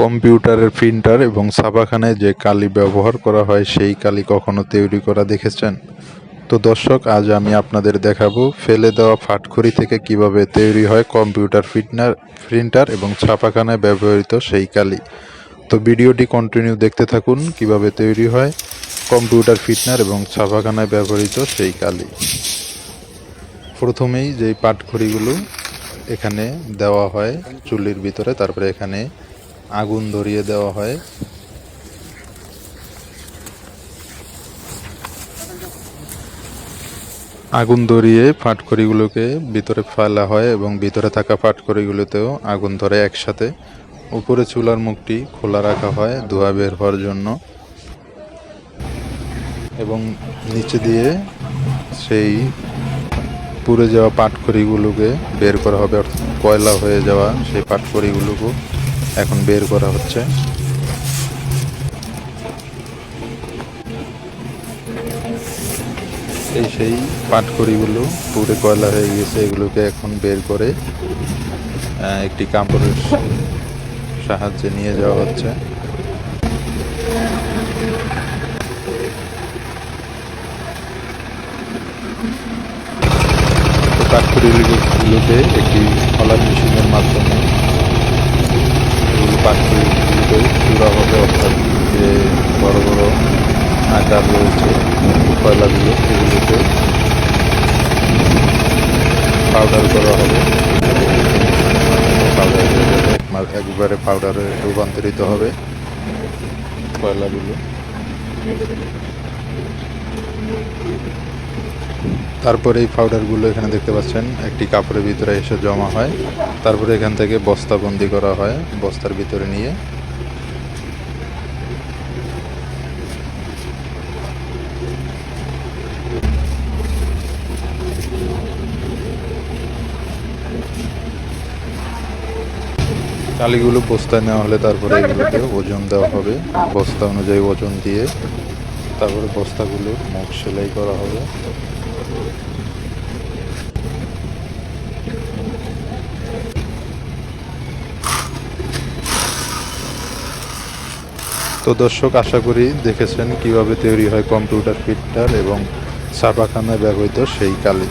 কম্পিউটারের প্রিন্টার এবং ছাপাখানায় যে কালি ব্যবহার করা হয়, সেই কালি কখনো তৈরি করা দেখেছেন? তো দর্শক, আজ আমি আপনাদের দেখাবো ফেলে দেওয়া ফাটখড়ি থেকে কীভাবে তৈরি হয় কম্পিউটার ফিটনার, প্রিন্টার এবং ছাপাখানায় ব্যবহৃত সেই কালি। তো ভিডিওটি কন্টিনিউ দেখতে থাকুন, কীভাবে তৈরি হয় কম্পিউটার ফিটনার এবং ছাপাখানায় ব্যবহৃত সেই কালি। প্রথমেই যেই পাটখড়িগুলো এখানে দেওয়া হয় চুল্লির ভিতরে, তারপরে এখানে আগুন ধরিয়ে দেওয়া হয়। আগুন ধরিয়ে ফাটখড়িগুলোকে ভিতরে ফেলা হয় এবং ভিতরে থাকা ফাটখড়িগুলোতেও আগুন ধরে একসাথে। উপরে চুলার মুখটি খোলা রাখা হয় ধোঁয়া বের হওয়ার জন্য। এবং নিচে দিয়ে সেই পুড়ে যাওয়া পাটকড়িগুলোকে বের করা হবে, অর্থাৎ কয়লা হয়ে যাওয়া সেই পাটখড়িগুলোকে এখন বের করা হচ্ছে। এই সেই পাটকড়িগুলো পুড়ে কয়লা হয়ে গেছে, এগুলোকে এখন বের করে একটি কাপড়ের সাহায্যে নিয়ে যাওয়া হচ্ছে। পাটখড়িগুলোকে একটি ফলার মেশিনের মাধ্যমে এই পাটখড়িগুলোকে চূড়া হবে অর্থাৎ যে বড় বড় আকার রয়েছে, কয়লাগুলো, এগুলোকে পাউডার করা হবে। পাউডার একবারে পাউডারে রূপান্তরিত হবে কয়লাগুলো। তারপরে এই পাউডারগুলো এখানে দেখতে পাচ্ছেন, একটি কাপড়ের ভিতরে এসে জমা হয়। তারপরে এখান থেকে বস্তাবন্দি করা হয়, বস্তার ভিতরে নিয়ে। কালিগুলো বস্তায় নেওয়া হলে তারপরে এগুলোকে ওজন দেওয়া হবে। বস্তা অনুযায়ী ওজন দিয়ে তারপরে বস্তাগুলো মুখ সেলাই করা হবে। তো দর্শক, আশা করি দেখেছেন কীভাবে তৈরি হয় কম্পিউটার ফিল্টার এবং ছাপাখানায় ব্যবহৃত সেই কালি।